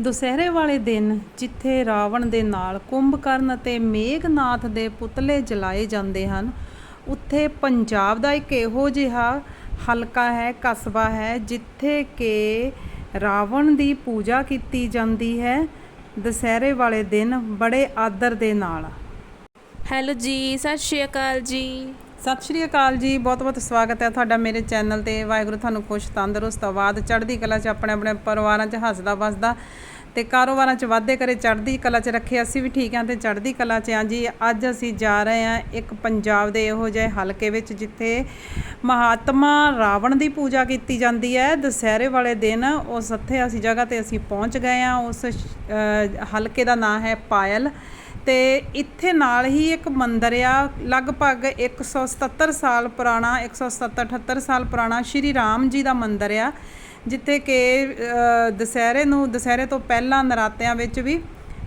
ਦੁਸਹਿਰੇ ਵਾਲੇ ਦਿਨ ਜਿੱਥੇ ਰਾਵਣ ਦੇ ਨਾਲ ਕੁੰਭਕਰਨ ਅਤੇ ਮੇਘਨਾਥ ਦੇ ਪੁਤਲੇ ਜਲਾਏ ਜਾਂਦੇ ਹਨ, ਉੱਥੇ ਪੰਜਾਬ ਦਾ ਇੱਕ ਇਹੋ ਜਿਹਾ ਹਲਕਾ ਹੈ, ਕਸਬਾ ਹੈ, ਜਿੱਥੇ ਕਿ ਰਾਵਣ ਦੀ ਪੂਜਾ ਕੀਤੀ ਜਾਂਦੀ ਹੈ ਦੁਸਹਿਰੇ ਵਾਲੇ ਦਿਨ ਬੜੇ ਆਦਰ ਦੇ ਨਾਲ। ਹੈਲੋ ਜੀ, ਸਤਿ ਸ਼੍ਰੀ ਅਕਾਲ ਜੀ। ਸਤਿ ਸ਼੍ਰੀ ਅਕਾਲ ਜੀ, ਬਹੁਤ ਬਹੁਤ ਸਵਾਗਤ ਹੈ ਤੁਹਾਡਾ ਮੇਰੇ ਚੈਨਲ ਤੇ। ਵਾਹਿਗੁਰੂ ਤੁਹਾਨੂੰ ਖੁਸ਼, ਤੰਦਰੁਸਤ, ਆਬਾਦ, ਚੜ੍ਹਦੀ ਕਲਾ 'ਚ, ਆਪਣੇ ਆਪਣੇ ਪਰਿਵਾਰਾਂ 'ਚ ਹੱਸਦਾ ਵਸਦਾ ਤੇ ਕਾਰੋਬਾਰਾਂ 'ਚ ਵਾਧੇ ਕਰੇ, ਚੜ੍ਹਦੀ ਕਲਾ 'ਚ ਰੱਖੇ। ਅਸੀਂ ਵੀ ਠੀਕ ਹਾਂ ਤੇ ਚੜ੍ਹਦੀ ਕਲਾ 'ਚ ਹਾਂ ਜੀ। ਅੱਜ ਅਸੀਂ ਜਾ ਰਹੇ ਹਾਂ ਇੱਕ ਪੰਜਾਬ ਦੇ ਇਹੋ ਜਿਹੇ ਹਲਕੇ ਵਿੱਚ, ਜਿੱਥੇ ਮਹਾਤਮਾ ਰਾਵਣ ਦੀ ਪੂਜਾ ਕੀਤੀ ਜਾਂਦੀ ਹੈ। ਦੁਸਹਿਰੇ ਵਾਲੇ ਦਿਨ ਉਸ ਇੱਥੇ ਅਸੀਂ ਜਗ੍ਹਾ ਤੇ ਅਸੀਂ ਪਹੁੰਚ ਗਏ ਹਾਂ। ਉਸ ਹਲਕੇ ਦਾ ਨਾਂ ਹੈ ਪਾਇਲ। ਤੇ ਇੱਥੇ ਨਾਲ ਹੀ ਇੱਕ ਮੰਦਿਰ ਆ ਲਗਭਗ 177 ਸਾਲ ਪੁਰਾਣਾ 177 78 ਸਾਲ ਪੁਰਾਣਾ ਸ਼੍ਰੀ ਰਾਮ ਜੀ ਦਾ ਮੰਦਿਰ ਆ ਜਿੱਥੇ ਕਿ ਅ, ਦੁਸਹਿਰੇ ਨੂੰ ਦੁਸਹਿਰੇ ਤੋਂ ਪਹਿਲਾਂ ਨਰਾਤਿਆਂ ਵਿੱਚ ਵੀ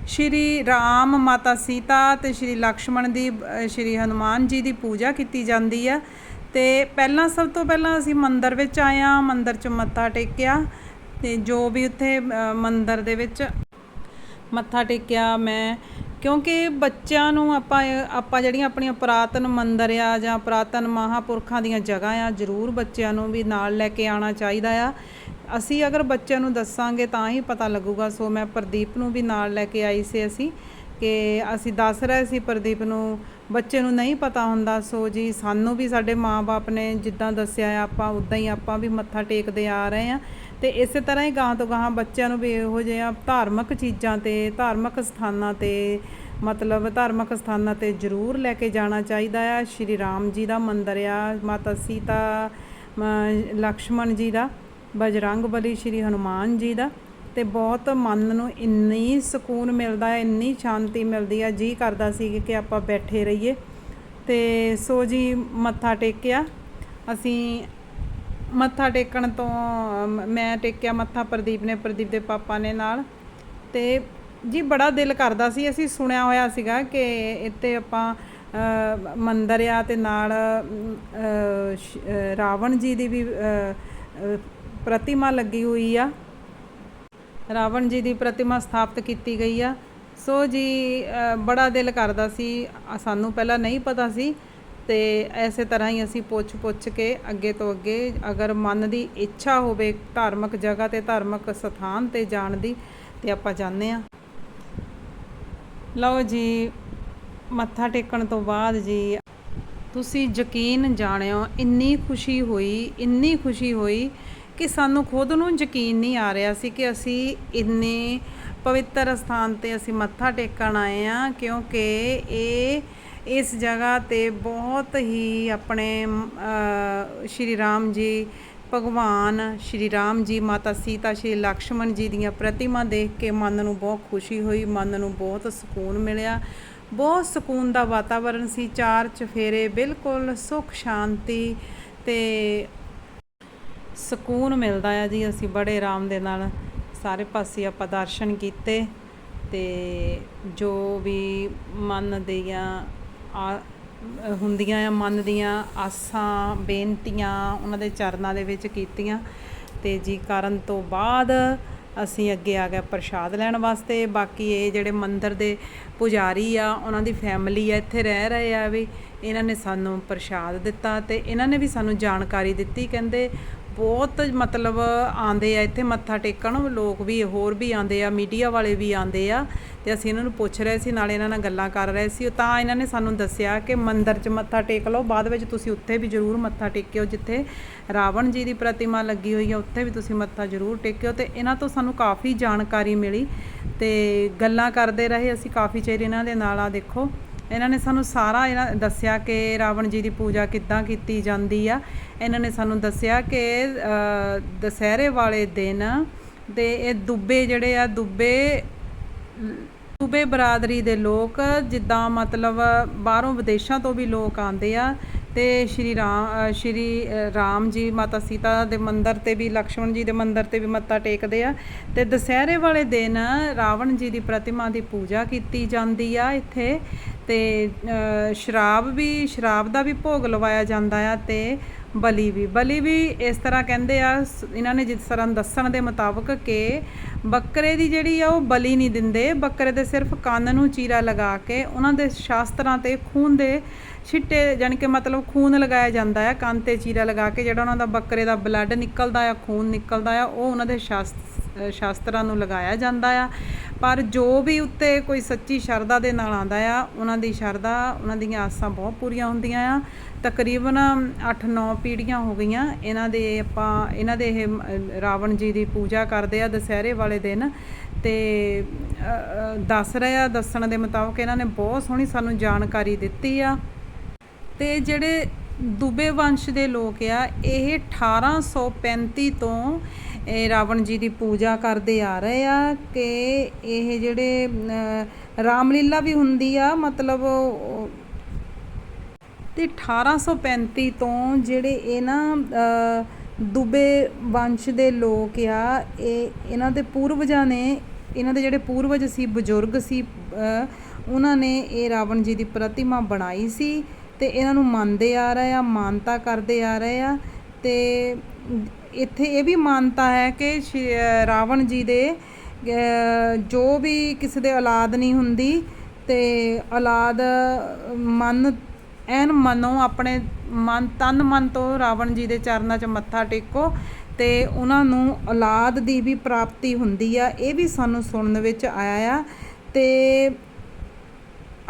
ਸ਼੍ਰੀ ਰਾਮ ਮਾਤਾ ਸੀਤਾ ਤੇ ਸ਼੍ਰੀ ਲਕਸ਼ਮਣ ਦੀ ਸ਼੍ਰੀ ਹਨੂਮਾਨ ਜੀ ਦੀ ਪੂਜਾ ਕੀਤੀ ਜਾਂਦੀ ਆ। ਤੇ ਪਹਿਲਾਂ ਸਭ ਤੋਂ ਪਹਿਲਾਂ ਅਸੀਂ ਮੰਦਿਰ ਵਿੱਚ ਆਏ ਆ ਮੰਦਿਰ 'ਚ ਮੱਥਾ ਟੇਕਿਆ ਤੇ ਜੋ ਵੀ ਉੱਥੇ ਅ, ਮੰਦਿਰ ਦੇ ਵਿੱਚ ਮੱਥਾ ਟੇਕਿਆ ਮੈਂ ਕਿਉਂਕਿ ਬੱਚਿਆਂ ਨੂੰ ਆਪਾਂ ਆਪਾਂ ਜਿਹੜੀਆਂ ਆਪਣੀਆਂ ਪੁਰਾਤਨ ਮੰਦਰ ਆ ਜਾਂ ਪੁਰਾਤਨ ਮਹਾਪੁਰਖਾਂ ਦੀਆਂ ਜਗ੍ਹਾ ਆ, ਜ਼ਰੂਰ ਬੱਚਿਆਂ ਨੂੰ ਵੀ ਨਾਲ ਲੈ ਕੇ ਆਉਣਾ ਚਾਹੀਦਾ ਆ। ਅਸੀਂ ਅਗਰ ਬੱਚਿਆਂ ਨੂੰ ਦੱਸਾਂਗੇ ਤਾਂ ਹੀ ਪਤਾ ਲੱਗੂਗਾ। ਸੋ ਮੈਂ ਪ੍ਰਦੀਪ ਨੂੰ ਵੀ ਨਾਲ ਲੈ ਕੇ ਆਈ ਸੀ ਅਸੀਂ ਕਿ ਅਸੀਂ ਦੱਸ ਰਹੇ ਸੀ ਪ੍ਰਦੀਪ ਨੂੰ, ਬੱਚੇ ਨੂੰ ਨਹੀਂ ਪਤਾ ਹੁੰਦਾ। ਸੋ ਜੀ, ਸਾਨੂੰ ਵੀ ਸਾਡੇ ਮਾਪੇ ਨੇ ਜਿੱਦਾਂ ਦੱਸਿਆ ਆ, ਆਪਾਂ ਉਦਾਂ ਹੀ ਆਪਾਂ ਵੀ ਮੱਥਾ ਟੇਕਦੇ ਆ ਰਹੇ ਆ। ਤੇ ਇਸੇ ਤਰ੍ਹਾਂ ਹੀ ਗਾਂ ਤੋਂ ਗਾਂ ਬੱਚਿਆਂ ਨੂੰ ਵੀ ਇਹੋ ਜਿਹਾ ਧਾਰਮਿਕ ਚੀਜ਼ਾਂ ਤੇ, ਧਾਰਮਿਕ ਸਥਾਨਾਂ ਤੇ, ਮਤਲਬ ਧਾਰਮਿਕ ਸਥਾਨਾਂ ਤੇ ਜ਼ਰੂਰ ਲੈ ਕੇ ਜਾਣਾ ਚਾਹੀਦਾ ਆ। ਸ਼੍ਰੀ ਰਾਮ ਜੀ ਦਾ ਮੰਦਿਰ ਆ, ਮਾਤਾ ਸੀਤਾ, ਮ- ਲਕਸ਼ਮਣ ਜੀ ਦਾ, ਬਜਰੰਗ ਬਲੀ ਸ਼੍ਰੀ ਹਨੂਮਾਨ ਜੀ ਦਾ ਤੇ ਬਹੁਤ ਮਨ ਨੂੰ ਇੰਨੀ ਸਕੂਨ ਮਿਲਦਾ ਹੈ, ਇੰਨੀ ਸ਼ਾਂਤੀ ਮਿਲਦੀ ਆ ਜੀ ਕਰਦਾ ਸੀ ਕਿ ਆਪਾਂ ਬੈਠੇ ਰਹੀਏ। ਤੇ ਸੋ ਜੀ, ਮੱਥਾ ਟੇਕਿਆ। ਅਸੀਂ ਮੱਥਾ ਟੇਕਣ ਤੋਂ ਮੈਂ ਟੇਕਿਆ ਮੱਥਾ ਪ੍ਰਦੀਪ ਨੇ, ਪ੍ਰਦੀਪ ਦੇ ਪਾਪਾ ਨੇ ਨਾਲ। ਤੇ ਜੀ ਬੜਾ ਦਿਲ ਕਰਦਾ ਸੀ, ਅਸੀਂ ਸੁਣਿਆ ਹੋਇਆ ਸੀਗਾ ਕਿ ਇੱਥੇ ਆਪਾਂ ਮੰਦਰ ਆ ਤੇ ਨਾਲ ਰਾਵਣ ਜੀ ਦੀ ਵੀ ਪ੍ਰਤਿਮਾ ਲੱਗੀ ਹੋਈ ਆ। ਰਾਵਣ ਜੀ ਦੀ ਪ੍ਰਤਿਮਾ ਸਥਾਪਿਤ ਕੀਤੀ ਗਈ ਆ। ਸੋ ਜੀ ਬੜਾ ਦਿਲ ਕਰਦਾ ਸੀ। ਸਾਨੂੰ ਪਹਿਲਾਂ ਨਹੀਂ ਪਤਾ ਸੀ ਤੇ ਐਸੇ ਤਰ੍ਹਾਂ ਹੀ ਅਸੀਂ ਪੁੱਛ ਪੁੱਛ ਕੇ ਅੱਗੇ ਤੋਂ ਅੱਗੇ ਅਗਰ ਮਨ ਦੀ ਇੱਛਾ ਹੋਵੇ ਧਾਰਮਿਕ ਜਗ੍ਹਾ ਤੇ, ਧਾਰਮਿਕ ਸਥਾਨ ਤੇ ਜਾਣ ਦੀ, ਤੇ ਆਪਾਂ ਜਾਂਦੇ ਆ ਲਓ ਜੀ, ਮੱਥਾ ਟੇਕਣ ਤੋਂ ਬਾਅਦ ਜੀ, ਤੁਸੀਂ ਯਕੀਨ ਜਾਣਿਓ, ਇੰਨੀ ਖੁਸ਼ੀ ਹੋਈ, ਇੰਨੀ ਖੁਸ਼ੀ ਹੋਈ ਕਿ ਸਾਨੂੰ ਖੁਦ ਨੂੰ ਯਕੀਨ ਨਹੀਂ ਆ ਰਿਹਾ ਸੀ ਕਿ ਅਸੀਂ ਇੰਨੇ ਪਵਿੱਤਰ ਸਥਾਨ ਤੇ ਅਸੀਂ ਮੱਥਾ ਟੇਕਣ ਆਏ ਆ ਕਿਉਂਕਿ ਇਹ ਇਸ ਜਗ੍ਹਾ ਤੇ ਬਹੁਤ ਹੀ ਆਪਣੇ ਸ਼੍ਰੀ ਰਾਮ ਜੀ, ਭਗਵਾਨ ਸ਼੍ਰੀ ਰਾਮ ਜੀ, ਮਾਤਾ ਸੀਤਾ ਸ਼੍ਰੀ ਲਕਸ਼ਮਣ ਜੀ ਦੀਆਂ ਪ੍ਰਤਿਮਾ ਦੇਖ ਕੇ ਮਨ ਨੂੰ ਬਹੁਤ ਖੁਸ਼ੀ ਹੋਈ, ਮਨ ਨੂੰ ਬਹੁਤ ਸਕੂਨ ਮਿਲਿਆ। ਬਹੁਤ ਸਕੂਨ ਦਾ ਵਾਤਾਵਰਣ ਸੀ, ਚਾਰ ਚਫੇਰੇ ਬਿਲਕੁਲ ਸੁਖ, ਸ਼ਾਂਤੀ ਤੇ ਸਕੂਨ ਮਿਲਦਾ ਆ ਜੀ। ਅਸੀਂ ਬੜੇ ਆਰਾਮ ਦੇ ਨਾਲ ਸਾਰੇ ਪਾਸੇ ਆਪਾਂ ਦਰਸ਼ਨ ਕੀਤੇ ਤੇ ਜੋ ਵੀ ਮਨ ਦੀਆਂ ਆ ਹੁੰਦੀਆਂ ਆ ਮਨ ਦੀਆਂ ਆਸਾਂ, ਬੇਨਤੀਆਂ, ਉਹਨਾਂ ਦੇ ਚਰਨਾਂ ਦੇ ਵਿੱਚ ਕੀਤੀਆਂ। ਤੇ ਜੀ ਕਰਨ ਤੋਂ ਬਾਅਦ ਅਸੀਂ ਅੱਗੇ ਆ ਗਏ ਪ੍ਰਸ਼ਾਦ ਲੈਣ ਵਾਸਤੇ। ਬਾਕੀ ਇਹ ਜਿਹੜੇ ਮੰਦਿਰ ਦੇ ਪੁਜਾਰੀ ਆ, ਉਹਨਾਂ ਦੀ ਫੈਮਿਲੀ ਆ, ਇੱਥੇ ਰਹਿ ਰਹੇ ਆ ਵੀ, ਇਹਨਾਂ ਨੇ ਸਾਨੂੰ ਪ੍ਰਸ਼ਾਦ ਦਿੱਤਾ ਤੇ ਇਹਨਾਂ ਨੇ ਵੀ ਸਾਨੂੰ ਜਾਣਕਾਰੀ ਦਿੱਤੀ, ਕਹਿੰਦੇ ਬਹੁਤ ਮਤਲਬ ਆਉਂਦੇ ਆ ਇੱਥੇ ਮੱਥਾ ਟੇਕਣ, ਲੋਕ ਵੀ ਹੋਰ ਵੀ ਆਉਂਦੇ ਆ ਮੀਡੀਆ ਵਾਲੇ ਵੀ ਆਉਂਦੇ ਆ, ਤੇ ਅਸੀਂ ਇਹਨਾਂ ਨੂੰ ਪੁੱਛ ਰਹੇ ਸੀ, ਨਾਲੇ ਇਹਨਾਂ ਨਾਲ ਗੱਲਾਂ ਕਰ ਰਹੇ ਸੀ, ਤਾਂ ਇਹਨਾਂ ਨੇ ਸਾਨੂੰ ਦੱਸਿਆ ਕਿ ਮੰਦਿਰ 'ਚ ਮੱਥਾ ਟੇਕ ਲਓ, ਬਾਅਦ ਵਿੱਚ ਤੁਸੀਂ ਉੱਥੇ ਵੀ ਜ਼ਰੂਰ ਮੱਥਾ ਟੇਕਿਓ, ਜਿੱਥੇ ਰਾਵਣ ਜੀ ਦੀ ਪ੍ਰਤਿਮਾ ਲੱਗੀ ਹੋਈ ਹੈ ਉੱਥੇ ਵੀ ਤੁਸੀਂ ਮੱਥਾ ਜ਼ਰੂਰ ਟੇਕਿਓ, ਤੇ ਇਹਨਾਂ ਤੋਂ ਸਾਨੂੰ ਕਾਫੀ ਜਾਣਕਾਰੀ ਮਿਲੀ, ਤੇ ਗੱਲਾਂ ਕਰਦੇ ਰਹੇ, ਅਸੀਂ ਕਾਫੀ ਚਿਰ ਇਹਨਾਂ ਦੇ ਨਾਲ ਆ, ਦੇਖੋ। ਇਹਨਾਂ ਨੇ ਸਾਨੂੰ ਸਾਰਾ ਇਹਨਾਂ ਦੱਸਿਆ ਕਿ ਰਾਵਣ ਜੀ ਦੀ ਪੂਜਾ ਕਿੱਦਾਂ ਕੀਤੀ ਜਾਂਦੀ ਆ। ਇਹਨਾਂ ਨੇ ਸਾਨੂੰ ਦੱਸਿਆ ਕਿ ਅ, ਦੁਸਹਿਰੇ ਵਾਲੇ ਦਿਨ ਤੇ ਇਹ ਦੁੱਬੇ ਜਿਹੜੇ ਆ ਦੁੱਬੇ ਸੂਬੇ ਬਰਾਦਰੀ ਦੇ ਲੋਕ ਜਿੱਦਾਂ ਮਤਲਬ ਬਾਹਰੋਂ ਵਿਦੇਸ਼ਾਂ ਤੋਂ ਵੀ ਲੋਕ ਆਉਂਦੇ ਆ ਤੇ ਸ਼੍ਰੀ ਰਾਮ ਸ਼੍ਰੀ ਰਾਮ ਜੀ ਮਾਤਾ ਸੀਤਾ ਦੇ ਮੰਦਿਰ ਤੇ ਵੀ, ਲਕਸ਼ਮਣ ਜੀ ਦੇ ਮੰਦਿਰ ਤੇ ਵੀ ਮੱਥਾ ਟੇਕਦੇ ਆ। ਤੇ ਦੁਸਹਿਰੇ ਵਾਲੇ ਦਿਨ ਰਾਵਣ ਜੀ ਦੀ ਪ੍ਰਤਿਮਾ ਦੀ ਪੂਜਾ ਕੀਤੀ ਜਾਂਦੀ ਆ ਇੱਥੇ। ਤੇ ਸ਼ਰਾਬ ਵੀ, ਸ਼ਰਾਬ ਦਾ ਵੀ ਭੋਗ ਲਵਾਇਆ ਜਾਂਦਾ ਆ ਤੇ ਬਲੀ ਵੀ। ਬਲੀ ਵੀ ਇਸ ਤਰ੍ਹਾਂ ਕਹਿੰਦੇ ਆ, ਸ- ਇਹਨਾਂ ਨੇ ਜਿਸ ਤਰ੍ਹਾਂ ਦੱਸਣ ਦੇ ਮੁਤਾਬਕ ਕਿ ਬੱਕਰੇ ਦੀ ਜਿਹੜੀ ਆ, ਉਹ ਬਲੀ ਨਹੀਂ ਦਿੰਦੇ। ਬੱਕਰੇ ਦੇ ਸਿਰਫ ਕੰਨ ਨੂੰ ਚੀਰਾ ਲਗਾ ਕੇ ਉਹਨਾਂ ਦੇ ਸ਼ਾਸਤਰਾਂ ਤੇ ਖੂਨ ਦੇ ਛਿੱਟੇ, ਜਾਣੀ ਕਿ ਮਤਲਬ ਖੂਨ ਲਗਾਇਆ ਜਾਂਦਾ ਹੈ ਕੰਨ ਤੇ ਚੀਰਾ ਲਗਾ ਕੇ ਜਿਹੜਾ ਉਹਨਾਂ ਦਾ ਬੱਕਰੇ ਦਾ ਬਲੱਡ ਨਿਕਲਦਾ ਆ, ਖੂਨ ਨਿਕਲਦਾ ਆ, ਉਹ ਉਹਨਾਂ ਦੇ ਸ਼ਾਸ- ਸ਼ਾਸਤਰਾਂ ਨੂੰ ਲਗਾਇਆ ਜਾਂਦਾ ਆ। ਪਰ ਜੋ ਵੀ ਉੱਤੇ ਕੋਈ ਸੱਚੀ ਸ਼ਰਧਾ ਦੇ ਨਾਲ ਆਂਦਾ ਆ, ਉਹਨਾਂ ਦੀ ਸ਼ਰਧਾ, ਉਹਨਾਂ ਦੀਆਂ ਆਸਾਂ ਬਹੁਤ ਪੂਰੀਆਂ ਹੁੰਦੀਆਂ ਆ। ਤਕਰੀਬਨ 8-9 ਪੀੜ੍ਹੀਆਂ ਹੋ ਗਈਆਂ। ਇਹਨਾਂ ਦੇ ਆਪਾਂ, ਇਹਨਾਂ ਦੇ ਇਹ ਰਾਵਣ ਜੀ ਦੀ ਪੂਜਾ ਕਰਦੇ ਆ ਦੁਸਹਿਰੇ ਵਾਲੇ ਦਿਨ। ਤੇ ਦੱਸ ਰਹੇ ਆ, ਦੱਸਣ ਦੇ ਮੁਤਾਬਕ ਇਹਨਾਂ ਨੇ ਬਹੁਤ ਸੋਹਣੀ ਸਾਨੂੰ ਜਾਣਕਾਰੀ ਦਿੱਤੀ ਆ। ਤੇ ਜਿਹੜੇ ਦੁਬੇ ਵੰਸ਼ ਦੇ ਲੋਕ ਆ, ਇਹ 1835 ਤੋਂ ਰਾਵਣ ਜੀ ਦੀ ਪੂਜਾ ਕਰਦੇ ਆ ਰਹੇ ਆ ਕਿ ਇਹ ਜਿਹੜੇ ਰਾਮਲੀਲਾ ਵੀ ਹੁੰਦੀ ਆ ਮਤਲਬ ਉਹ- ਤੇ 1835 ਤੋਂ ਜਿਹੜੇ ਇਹ ਨਾ ਅ, ਦੁਬੇ ਵੰਸ਼ ਦੇ ਲੋਕ ਆ ਇਹ ਇਹਨਾਂ ਦੇ ਪੂਰਵਜਾਂ ਨੇ ਇਹਨਾਂ ਦੇ ਜਿਹੜੇ ਪੂਰਵਜ ਸੀ ਬਜ਼ੁਰਗ ਸੀ ਉਹਨਾਂ ਨੇ ਇਹ ਰਾਵਣ ਜੀ ਦੀ ਪ੍ਰਤਿਮਾ ਬਣਾਈ ਸੀ ਤੇ ਇਹਨਾਂ ਨੂੰ ਮੰਨਦੇ ਆ ਰਹੇ ਆ ਮਾਨਤਾ ਕਰਦੇ ਆ ਰਹੇ ਆ ਤੇ ਇੱਥੇ ਇਹ ਵੀ ਮਾਨਤਾ ਹੈ ਕਿ ਸ਼੍ਰੀ- ਰਾਵਣ ਜੀ ਦੇ ਜੋ ਵੀ ਕਿਸੇ ਦੇ ਔਲਾਦ ਨਹੀਂ ਹੁੰਦੀ ਤੇ ਔਲਾਦ ਮਨ, ਐਨ ਮਨੋਂ ਆਪਣੇ ਮਨ, ਤਨ ਮਨ ਤੋਂ ਰਾਵਣ ਜੀ ਦੇ ਚਰਨਾਂ 'ਚ ਮੱਥਾ ਟੇਕੋ ਤੇ ਉਹਨਾਂ ਨੂੰ ਔਲਾਦ ਦੀ ਵੀ ਪ੍ਰਾਪਤੀ ਹੁੰਦੀ ਆ, ਇਹ ਵੀ ਸਾਨੂੰ ਸੁਣਨ ਵਿੱਚ ਆਇਆ ਆ। ਤੇ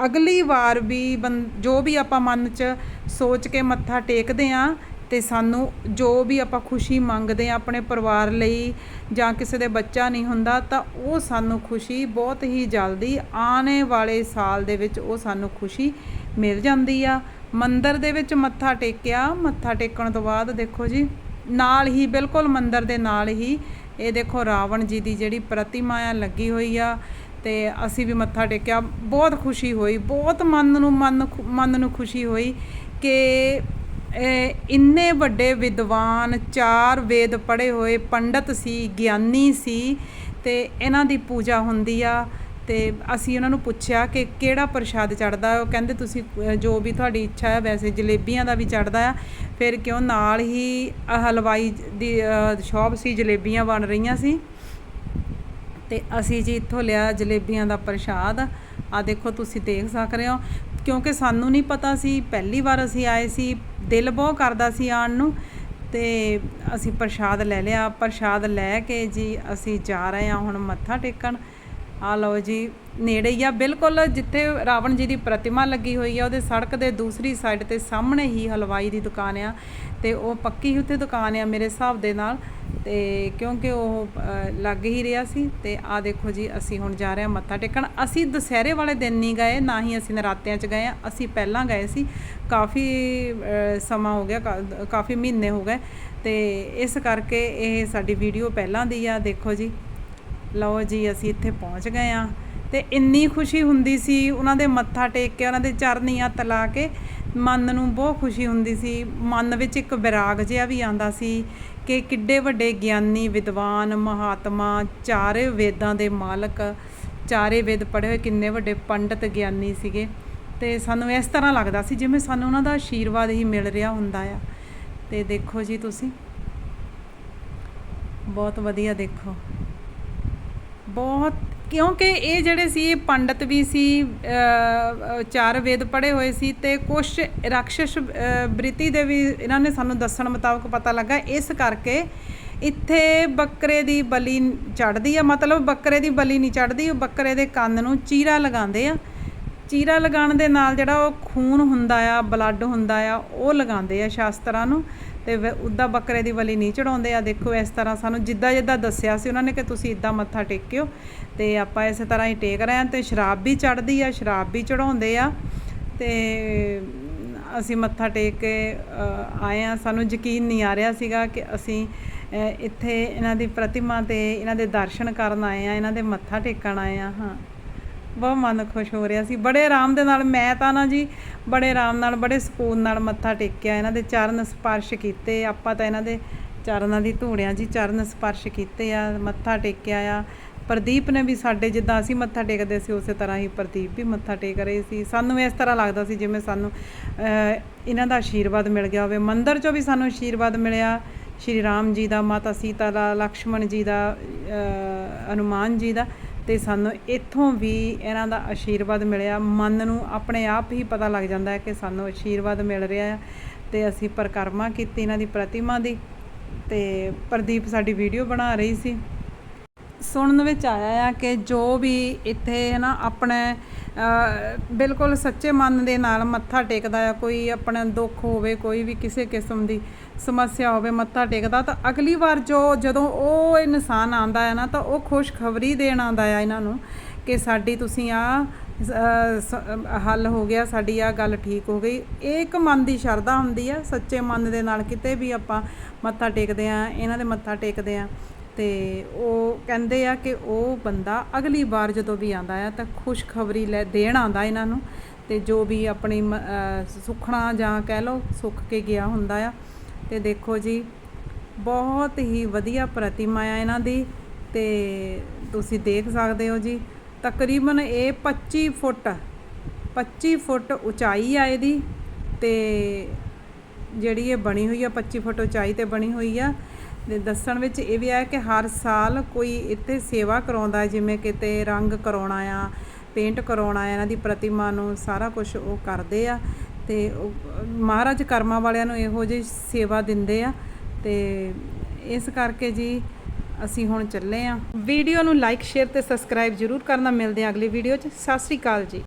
ਅਗਲੀ ਵਾਰ ਵੀ ਬੰ- ਜੋ ਵੀ ਆਪਾਂ ਮਨ 'ਚ ਸੋਚ ਕੇ ਮੱਥਾ ਟੇਕਦੇ ਆ ਤੇ ਸਾਨੂੰ ਜੋ ਵੀ ਆਪਾਂ ਖੁਸ਼ੀ ਮੰਗਦੇ ਆ ਆਪਣੇ ਪਰਿਵਾਰ ਲਈ ਜਾਂ ਕਿਸੇ ਦੇ ਬੱਚਾ ਨਹੀਂ ਹੁੰਦਾ, ਤਾਂ ਉਹ ਸਾਨੂੰ ਖੁਸ਼ੀ ਬਹੁਤ ਹੀ ਜਲਦੀ ਆਉਣੇ ਵਾਲੇ ਸਾਲ ਦੇ ਵਿੱਚ ਉਹ ਸਾਨੂੰ ਖੁਸ਼ੀ ਮਿਲ ਜਾਂਦੀ ਆ। ਮੰਦਰ ਦੇ ਵਿੱਚ ਮੱਥਾ ਟੇਕਿਆ, ਮੱਥਾ ਟੇਕਣ ਤੋਂ ਬਾਅਦ ਦੇਖੋ ਜੀ, ਨਾਲ ਹੀ, ਬਿਲਕੁਲ ਮੰਦਰ ਦੇ ਨਾਲ ਹੀ ਇਹ ਦੇਖੋ ਰਾਵਣ ਜੀ ਦੀ ਜਿਹੜੀ ਪ੍ਰਤਿਮਾ ਆ ਲੱਗੀ ਹੋਈ ਆ ਤੇ ਅਸੀਂ ਵੀ ਮੱਥਾ ਟੇਕਿਆ। ਬਹੁਤ ਖੁਸ਼ੀ ਹੋਈ, ਬਹੁਤ ਮਨ ਨੂੰ, ਮਨ ਖੁ- ਮਨ ਨੂੰ ਖੁਸ਼ੀ ਹੋਈ ਕਿ ਇੰਨੇ ਵੱਡੇ ਵਿਦਵਾਨ, ਚਾਰ ਵੇਦ ਪੜ੍ਹੇ ਹੋਏ, ਪੰਡਤ ਸੀ, ਗਿਆਨੀ ਸੀ ਤੇ ਇਹਨਾਂ ਦੀ ਪੂਜਾ ਹੁੰਦੀ ਆ ਤੇ ਅਸੀਂ ਉਹਨਾਂ ਨੂੰ ਪੁੱਛਿਆ ਕਿ ਕਿਹੜਾ ਪ੍ਰਸ਼ਾਦ ਚੜਦਾ ਉਹ ਕਹਿੰਦੇ, ਤੁਸੀਂ ਜੋ ਵੀ ਤੁਹਾਡੀ ਇੱਛਾ ਹੈ, ਵੈਸੇ ਜਲੇਬੀਆਂ ਦਾ ਵੀ ਚੜਦਾ ਆ। ਫਿਰ ਕਿਉਂ ਨਾਲ ਹੀ ਹਲਵਾਈ ਦੀ ਸ਼ਾਪ ਸੀ, ਜਲੇਬੀਆਂ ਬਣ ਰਹੀਆਂ ਸੀ। ਤੇ ਅਸੀਂ ਜੀ ਇੱਥੋਂ ਲਿਆ ਜਲੇਬੀਆਂ ਦਾ ਪ੍ਰਸ਼ਾਦ। ਆ ਦੇਖੋ, ਤੁਸੀਂ ਦੇਖ ਸਕ ਰਹੇ ਹੋ। ਕਿਉਂਕਿ ਸਾਨੂੰ ਨਹੀਂ ਪਤਾ ਸੀ, ਪਹਿਲੀ ਵਾਰ ਅਸੀਂ ਆਏ ਸੀ, ਦਿਲ ਬਹੁਤ ਕਰਦਾ ਸੀ ਆਉਣ ਨੂੰ ਤੇ ਅਸੀਂ ਪ੍ਰਸ਼ਾਦ ਲੈ ਲਿਆ। ਪ੍ਰਸ਼ਾਦ ਲੈ ਕੇ ਜੀ ਅਸੀਂ ਜਾ ਰਹੇ ਹਾਂ ਹੁਣ ਮੱਥਾ ਟੇਕਣ। ਆ ਲਓ ਜੀ, ਨੇੜੇ ਹੀ ਆ, ਬਿਲਕੁਲ ਜਿੱਥੇ ਰਾਵਣ ਜੀ ਦੀ ਪ੍ਰਤਿਮਾ ਲੱਗੀ ਹੋਈ ਆ, ਉਹਦੇ ਸੜਕ ਦੇ ਦੂਸਰੀ ਸਾਈਡ ਤੇ ਸਾਹਮਣੇ ਹੀ ਹਲਵਾਈ ਦੀ ਦੁਕਾਨ ਆ ਤੇ ਉਹ ਪੱਕੀ ਉੱਥੇ ਦੁਕਾਨ ਆ ਮੇਰੇ ਹਿਸਾਬ ਦੇ ਨਾਲ। ਤੇ ਕਿਉਂਕਿ ਉਹ ਲੱਗ ਹੀ ਰਿਹਾ ਸੀ ਤੇ ਆ ਦੇਖੋ ਜੀ, ਅਸੀਂ ਹੁਣ ਜਾ ਰਹੇ ਹਾਂ ਮੱਥਾ ਟੇਕਣ। ਅਸੀਂ ਦੁਸਹਿਰੇ ਵਾਲੇ ਦਿਨ ਨਹੀਂ ਗਏ, ਨਾ ਹੀ ਅਸੀਂ ਨਰਾਤਿਆਂ 'ਚ ਗਏ ਆ ਅਸੀਂ ਪਹਿਲਾਂ ਗਏ ਸੀ, ਕਾਫੀ ਸਮਾਂ ਹੋ ਗਿਆ, ਕਾ- ਕਾਫੀ ਮਹੀਨੇ ਹੋ ਗਏ ਤੇ ਇਸ ਕਰਕੇ ਇਹ ਸਾਡੀ ਵੀਡੀਓ ਪਹਿਲਾਂ ਦੀ ਆ, ਦੇਖੋ ਜੀ। ਲਓ ਜੀ, ਅਸੀਂ ਇੱਥੇ ਪਹੁੰਚ ਗਏ ਆ ਤੇ ਇੰਨੀ ਖੁਸ਼ੀ ਹੁੰਦੀ ਸੀ, ਉਹਨਾਂ ਦੇ ਮੱਥਾ ਟੇਕ ਕੇ, ਉਹਨਾਂ ਦੇ ਚਰਨੀਆਂ ਤਲਾ ਕੇ ਮਨ ਨੂੰ ਬਹੁਤ ਖੁਸ਼ੀ ਹੁੰਦੀ ਸੀ। ਮਨ ਵਿੱਚ ਇੱਕ ਵਿਰਾਗ ਜਿਹਾ ਵੀ ਆਂਦਾ ਸੀ ਕਿ ਕਿੱਡੇ ਵੱਡੇ ਗਿਆਨੀ, ਵਿਦਵਾਨ, ਮਹਾਤਮਾ, ਚਾਰੇ ਵੇਦਾਂ ਦੇ ਮਾਲਕ, ਚਾਰੇ ਵੇਦ ਪੜ੍ਹੇ ਹੋਏ ਕਿੰਨੇ ਵੱਡੇ ਪੰਡਤ ਗਿਆਨੀ ਸੀਗੇ। ਤੇ ਸਾਨੂੰ ਇਸ ਤਰ੍ਹਾਂ ਲੱਗਦਾ ਸੀ ਜਿਵੇਂ ਸਾਨੂੰ ਉਹਨਾਂ ਦਾ ਆਸ਼ੀਰਵਾਦ ਹੀ ਮਿਲ ਰਿਹਾ ਹੁੰਦਾ ਆ। ਤੇ ਦੇਖੋ ਜੀ ਤੁਸੀਂ। ਬਹੁਤ ਵਧੀਆ ਦੇਖੋ। ਬਹੁਤ ਕਿਉਂਕਿ ਇਹ ਜਿਹੜੇ ਸੀ, ਇਹ ਪੰਡਤ ਵੀ ਸੀ ਚਾਰ ਵੇਦ ਪੜ੍ਹੇ ਹੋਏ ਸੀ ਤੇ ਕੁਝ ਰਾਖਸ਼ ਬ੍ਰਿਤੀ ਦੇ ਵੀ ਇਹਨਾਂ ਨੇ ਸਾਨੂੰ ਦੱਸਣ ਮੁਤਾਬਕ ਪਤਾ ਲੱਗਾ। ਇਸ ਕਰਕੇ ਇੱਥੇ ਬੱਕਰੇ ਦੀ ਬਲੀ ਚੜਦੀ ਆ, ਮਤਲਬ ਬੱਕਰੇ ਦੀ ਬਲੀ ਨਹੀਂ ਚੜਦੀ ਉਹ ਬੱਕਰੇ ਦੇ ਕੰਨ ਨੂੰ ਚੀਰਾ ਲਗਾਉਂਦੇ ਆ। ਚੀਰਾ ਲਗਾਉਣ ਦੇ ਨਾਲ ਜਿਹੜਾ ਉਹ ਖੂਨ ਹੁੰਦਾ ਆ, ਬਲੱਡ ਹੁੰਦਾ ਆ, ਉਹ ਲਗਾਉਂਦੇ ਆ ਸ਼ਾਸਤਰਾਂ ਨੂੰ। ਤੇ ਵ- ਉੱਦਾਂ ਬੱਕਰੇ ਦੀ ਬਲੀ ਨਹੀਂ ਚੜਾਉਂਦੇ। ਆ ਦੇਖੋ, ਇਸ ਤਰ੍ਹਾਂ ਸਾਨੂੰ ਜਿੱਦਾਂ ਜਿੱਦਾਂ ਦੱਸਿਆ ਸੀ ਉਹਨਾਂ ਨੇ ਕਿ ਤੁਸੀਂ ਇਦਾਂ ਮੱਥਾ ਟੇਕਿਓ। ਤੇ ਆਪਾਂ ਇਸੇ ਤਰ੍ਹਾਂ ਹੀ ਟੇਕ ਰਹੇ ਹਾਂ ਤੇ ਸ਼ਰਾਬ ਵੀ ਚੜਦੀ ਆ, ਸ਼ਰਾਬ ਵੀ ਚੜਾਉਂਦੇ ਆ। ਤੇ ਅਸੀਂ ਮੱਥਾ ਟੇਕ ਕੇ ਆਏ ਆ ਸਾਨੂੰ ਯਕੀਨ ਨਹੀਂ ਆ ਰਿਹਾ ਸੀਗਾ ਕਿ ਅਸੀਂ ਇੱਥੇ ਇਹਨਾਂ ਦੀ ਪ੍ਰਤਿਮਾ ਤੇ ਇਹਨਾਂ ਦੇ ਦਰਸ਼ਨ ਕਰਨ ਆਏ ਆ ਇਹਨਾਂ ਦੇ ਮੱਥਾ ਟੇਕਣ ਆਏ ਆ ਹਾਂ। ਬਹੁਤ ਮਨ ਖੁਸ਼ ਹੋ ਰਿਹਾ ਸੀ। ਬੜੇ ਆਰਾਮ ਦੇ ਨਾਲ ਮੈਂ ਤਾਂ ਨਾ ਜੀ ਬੜੇ ਆਰਾਮ ਨਾਲ ਬੜੇ ਸਕੂਨ ਨਾਲ ਮੱਥਾ ਟੇਕਿਆ ਇਹਨਾਂ ਦੇ ਚਰਨ ਸਪਰਸ਼ ਕੀਤੇ। ਆਪਾਂ ਤਾਂ ਇਹਨਾਂ ਦੇ ਚਰਨਾਂ ਦੀ ਧੂੜਿਆਂ ਜੀ ਚਰਨ ਸਪਰਸ਼ ਕੀਤੇ ਆ ਮੱਥਾ ਟੇਕਿਆ ਆ। ਪ੍ਰਦੀਪ ਨੇ ਵੀ ਸਾਡੇ ਜਿੱਦਾਂ ਅਸੀਂ ਮੱਥਾ ਟੇਕਦੇ ਸੀ ਉਸੇ ਤਰ੍ਹਾਂ ਹੀ ਪ੍ਰਦੀਪ ਵੀ ਮੱਥਾ ਟੇਕ ਰਹੇ ਸੀ। ਸਾਨੂੰ ਇਸ ਤਰ੍ਹਾਂ ਲੱਗਦਾ ਸੀ ਜਿਵੇਂ ਸਾਨੂੰ ਇਹਨਾਂ ਦਾ ਆਸ਼ੀਰਵਾਦ ਮਿਲ ਗਿਆ ਹੋਵੇ। ਮੰਦਰ 'ਚੋਂ ਵੀ ਸਾਨੂੰ ਆਸ਼ੀਰਵਾਦ ਮਿਲਿਆ। ਸ਼੍ਰੀ ਰਾਮ ਜੀ ਦਾ ਮਾਤਾ ਸੀਤਾ ਦਾ ਲਕਸ਼ਮਣ ਜੀ ਦਾ ਅਹ, ਹਨੂਮਾਨ ਜੀ ਦਾ। ਤੇ ਸਾਨੂੰ ਇੱਥੋਂ ਵੀ ਇਹਨਾਂ ਦਾ ਆਸ਼ੀਰਵਾਦ ਮਿਲਿਆ। ਮਨ ਨੂੰ ਆਪਣੇ ਆਪ ਹੀ ਪਤਾ ਲੱਗ ਜਾਂਦਾ ਹੈ ਕਿ ਸਾਨੂੰ ਆਸ਼ੀਰਵਾਦ ਮਿਲ ਰਿਹਾ ਹੈ ਤੇ ਅਸੀਂ ਪਰਿਕਰਮਾ ਕੀਤੀ ਇਹਨਾਂ ਦੀ ਪ੍ਰਤਿਮਾ ਦੀ ਤੇ ਪ੍ਰਦੀਪ ਸਾਡੀ ਵੀਡੀਓ ਬਣਾ ਰਹੀ ਸੀ। ਸੁਣਨ ਵਿੱਚ ਆਇਆ ਆ ਕਿ ਜੋ ਵੀ ਇੱਥੇ ਹੈ ਨਾ ਆਪਣੇ ਬਿਲਕੁਲ ਸੱਚੇ ਮਨ ਦੇ ਨਾਲ ਮੱਥਾ ਟੇਕਦਾ ਆ ਕੋਈ ਆਪਣਾ ਦੁੱਖ ਹੋਵੇ, ਕੋਈ ਵੀ ਕਿਸੇ ਕਿਸਮ ਦੀ ਸਮੱਸਿਆ ਹੋਵੇ, ਮੱਥਾ ਟੇਕਦਾ, ਤਾਂ ਅਗਲੀ ਵਾਰ ਜੋ ਜਦੋਂ ਉਹ ਇਨਸਾਨ ਆਂਦਾ ਹੈ ਨਾ, ਤਾਂ ਉਹ ਖੁਸ਼ਖਬਰੀ ਦੇਣ ਆਂਦਾ ਆ ਇਹਨਾਂ ਨੂੰ ਕਿ ਸਾਡੀ ਤੁਸੀਂ ਆ ਹੱਲ ਹੋ ਗਿਆ, ਸਾਡੀ ਆ ਗੱਲ ਠੀਕ ਹੋ ਗਈ। ਇਹ ਇੱਕ ਮਨ ਦੀ ਸ਼ਰਧਾ ਹੁੰਦੀ ਆ, ਸੱਚੇ ਮਨ ਦੇ ਨਾਲ ਕਿਤੇ ਵੀ ਆਪਾਂ ਮੱਥਾ ਟੇਕਦੇ ਆ, ਇਹਨਾਂ ਦੇ ਮੱਥਾ ਟੇਕਦੇ ਆ, ਤੇ ਉਹ ਕਹਿੰਦੇ ਆ ਕਿ ਉਹ ਬੰਦਾ ਅਗਲੀ ਵਾਰ ਜਦੋਂ ਵੀ ਆਂਦਾ ਆ ਤਾਂ ਖੁਸ਼ਖਬਰੀ ਲੈ, ਦੇਣ ਆਂਦਾ ਇਹਨਾਂ ਨੂੰ, ਤੇ ਜੋ ਵੀ ਆਪਣੀ ਮ- ਸੁੱਖਣਾ ਜਾਂ ਕਹਿ ਲਓ, ਸੁੱਖ ਕੇ ਗਿਆ ਹੁੰਦਾ ਆ ਤੇ ਦੇਖੋ ਜੀ, ਬਹੁਤ ਹੀ ਵਧੀਆ ਪ੍ਰਤਿਮਾ ਆ ਇਹਨਾਂ ਦੀ ਤੇ ਤੁਸੀਂ ਦੇਖ ਸਕਦੇ ਹੋ ਜੀ, ਤਕਰੀਬਨ ਇਹ 25 ਫੁੱਟ 25 ਫੁੱਟ ਉਚਾਈ ਆ ਇਹਦੀ ਤੇ ਜਿਹੜੀ ਇਹ ਬਣੀ ਹੋਈ ਆ 25 ਫੁੱਟ ਉਚਾਈ ਤੇ ਬਣੀ ਹੋਈ ਆ ਤੇ ਦੱਸਣ ਵਿੱਚ ਇਹ ਵੀ ਆ ਕਿ ਹਰ ਸਾਲ ਕੋਈ ਇੱਥੇ ਸੇਵਾ ਕਰਾਉਂਦਾ ਜਿਵੇਂ ਕਿਤੇ ਰੰਗ ਕਰਾਉਣਾ ਆ, ਪੇਂਟ ਕਰਾਉਣਾ ਆ, ਇਹਨਾਂ ਦੀ ਪ੍ਰਤਿਮਾ ਨੂੰ ਸਾਰਾ ਕੁਝ ਉਹ ਕਰਦੇ ਆ ਤੇ ਮਹਾਰਾਜ ਕਰਮਾਂ ਵਾਲਿਆਂ ਨੂੰ ਇਹੋ ਜਿਹੀ ਸੇਵਾ ਦਿੰਦੇ ਆ ਤੇ ਇਸ ਕਰਕੇ ਜੀ ਅਸੀਂ ਹੁਣ ਚੱਲੇ ਆ। ਵੀਡੀਓ ਨੂੰ ਲਾਈਕ ਸ਼ੇਅਰ ਤੇ ਸਬਸਕ੍ਰਾਈਬ ਜਰੂਰ ਕਰਨਾ। ਮਿਲਦੇ ਆ ਅਗਲੀ ਵੀਡੀਓ 'ਚ। ਸਤਿ ਸ੍ਰੀ ਅਕਾਲ ਜੀ।